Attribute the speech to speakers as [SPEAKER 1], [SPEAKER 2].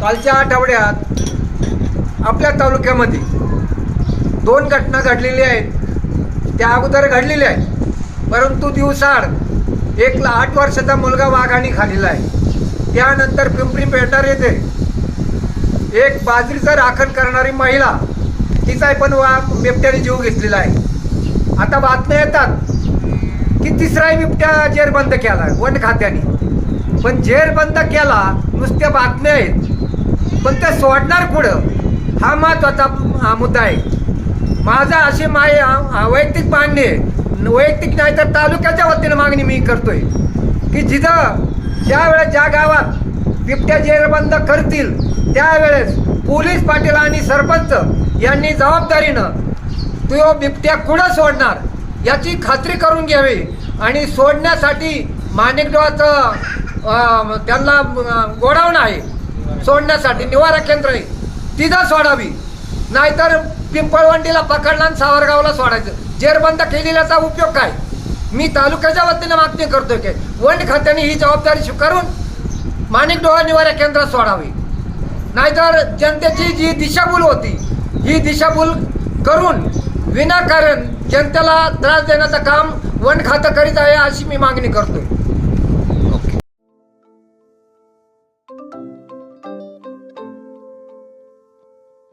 [SPEAKER 1] कालच्या आठवड्यात आपल्या तालुक्यामध्ये दोन घटना घडलेल्या आहेत. त्या अगोदर घडलेल्या आहेत. परंतु दिवसाड एक आठ वर्षाचा मुलगा वाघाने खालेला आहे. त्यानंतर पिंपरी पेटार येथे एक बाजरीचं राखण करणारी महिला तिचा पण वा बिबट्याने जीव घेतलेला आहे. आता बातम्या येतात की तिसराही बिबट्या जेरबंद केला वन खात्याने. पण जेरबंद केला नुसत्या बातम्या आहेत. पण ते सोडणार पुढं हा महत्त्वाचा हा मुद्दा आहे. माझा अशी माय वैयक्तिक मागणी आहे. वैयक्तिक नाही तर तालुक्याच्या वतीनं मागणी मी करतोय. की जिथं ज्यावेळेस ज्या गावात बिबट्या जेरबंद करतील त्यावेळेस पोलीस पाटील आणि सरपंच यांनी जबाबदारीनं तो बिबट्या कुठं सोडणार याची खात्री करून घ्यावी आणि सोडण्यासाठी माणिकदेवाचं त्यांना गोडावण आहे. सोडण्यासाठी निवारा केंद्र आहे. तिथं सोडावी. नाहीतर पिंपळवंडीला पकडला आणि सावरगावला सोडायचं. जेरबंद केलेल्याचा उपयोग काय? मी तालुक्याच्या वतीनं मागणी करतोय की वन खात्याने ही जबाबदारी स्वीकारून माणिक डोळा निवारा केंद्रात सोडावी. नाहीतर जनतेची जी दिशाभूल होती ही दिशाभूल करून विनाकारण जनतेला त्रास देण्याचं काम वन खातं करीत आहे अशी मी मागणी करतोय.